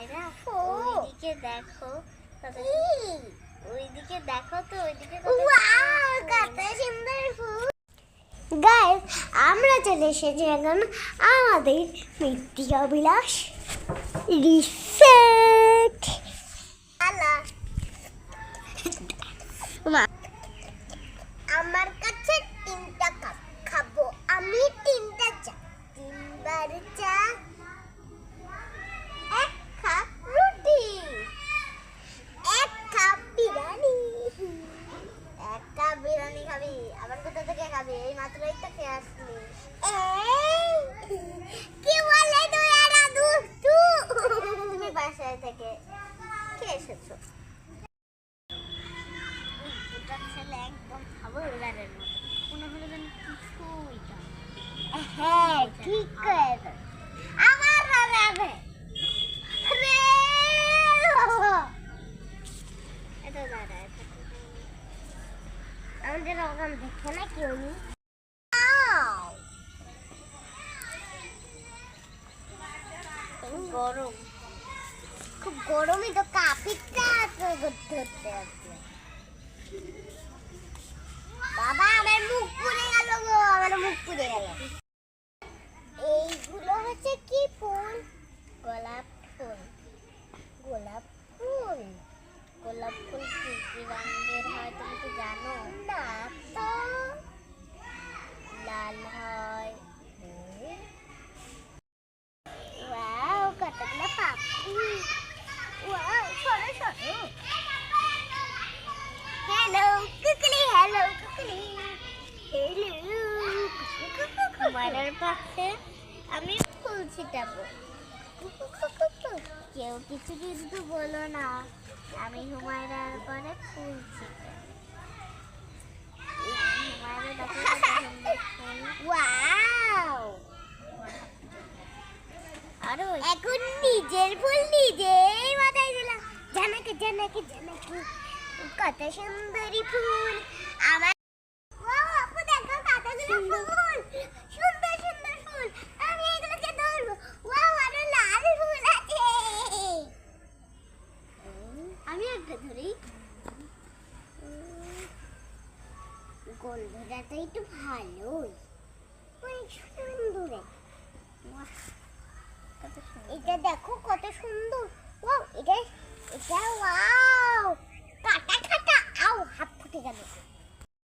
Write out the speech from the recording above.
ওইদিকে দেখো ওইদিকে দেখো তো ওইদিকে কত ওয়াও সুন্দর ফুল। গাইস আমরা চলে এসেছি এখন আমাদের মৃত্তিকা বিলাস রিসেট আলা মাত্রই তো আসলি কি বলে তুই আর দুষ্টু বাসায় থেকে খেয়ে এসেছ? একদম হ্যাঁ ঠিক এটা আমাদের ওখান দেখে না কেউ নেই গরম। খুব গরমই তো কাপিটা ধরতে হচ্ছে বাবা, আমার মুখ পুড়ে গেল গো, আমার মুখ পুড়ে গেল। এইগুলো হচ্ছে কি ফুল? গোলাপ ফুল। গোলাপ ফুল? গোলাপ ফুল কি কি রঙের হয় তুমি কি জানো? না তো। লাল হয় হ্যালো কুকুলি হ্যালো কুকুলি হ্যালো পাশে আমি ফুল ছিটাবো কেউ কিছু কিন্তু বলো না। আমি হুমায়রার পরে ছিটাবো হুমায়রা দেখো কত সুন্দর ফুল ওয়াও আরও এখন নিজের ফুল নিজেই মাথায় দিলাম। জানাকে জানাকে জানাকে। কত সুন্দরী ফুল। আমার আপু দেখো কতগুলো ফুল। সুন্দর সুন্দর ফুল আমি এগুলোকে ধরবো ওয়াও আরও লাল ফুল আছে আমি একটা ধরি গন্ধটা একটু ভালোই অনেক সুন্দর বাহ, কত সুন্দর এটা দেখো কত সুন্দর।